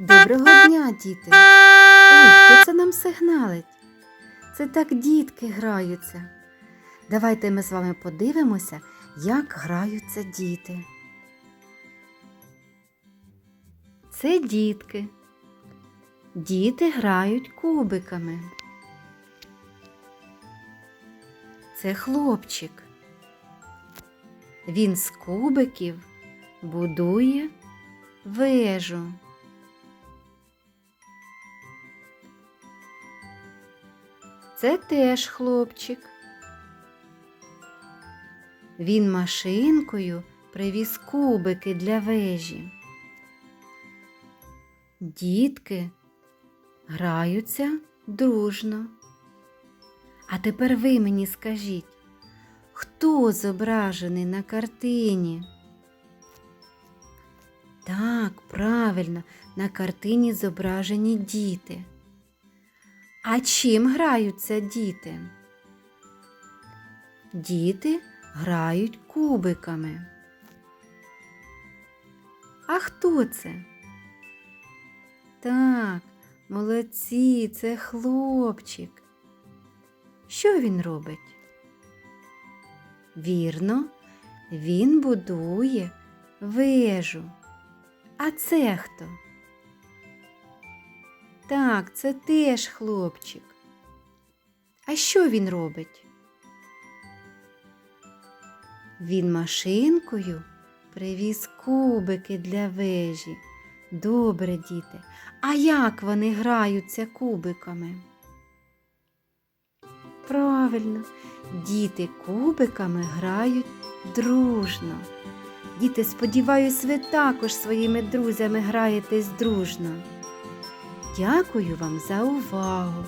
Доброго дня, діти! Ой, хто це нам сигналить? Це так дітки граються. Давайте ми з вами подивимося, як граються діти. Це дітки. Діти грають кубиками. Це хлопчик. Він з кубиків будує вежу. Це теж хлопчик. Він машинкою привіз кубики для вежі. Дітки граються дружно. А тепер ви мені скажіть, хто зображений на картині? Так, правильно, на картині зображені діти. А чим граються діти? Діти грають кубиками. А хто це? Так, молодці, це хлопчик. Що він робить? Вірно, він будує вежу. А це хто? Так, це теж хлопчик. А що він робить? Він машинкою привіз кубики для вежі. Добре, діти. А як вони граються кубиками? Правильно, діти кубиками грають дружно. Діти, сподіваюсь, ви також своїми друзями граєтесь дружно. Дякую вам за увагу.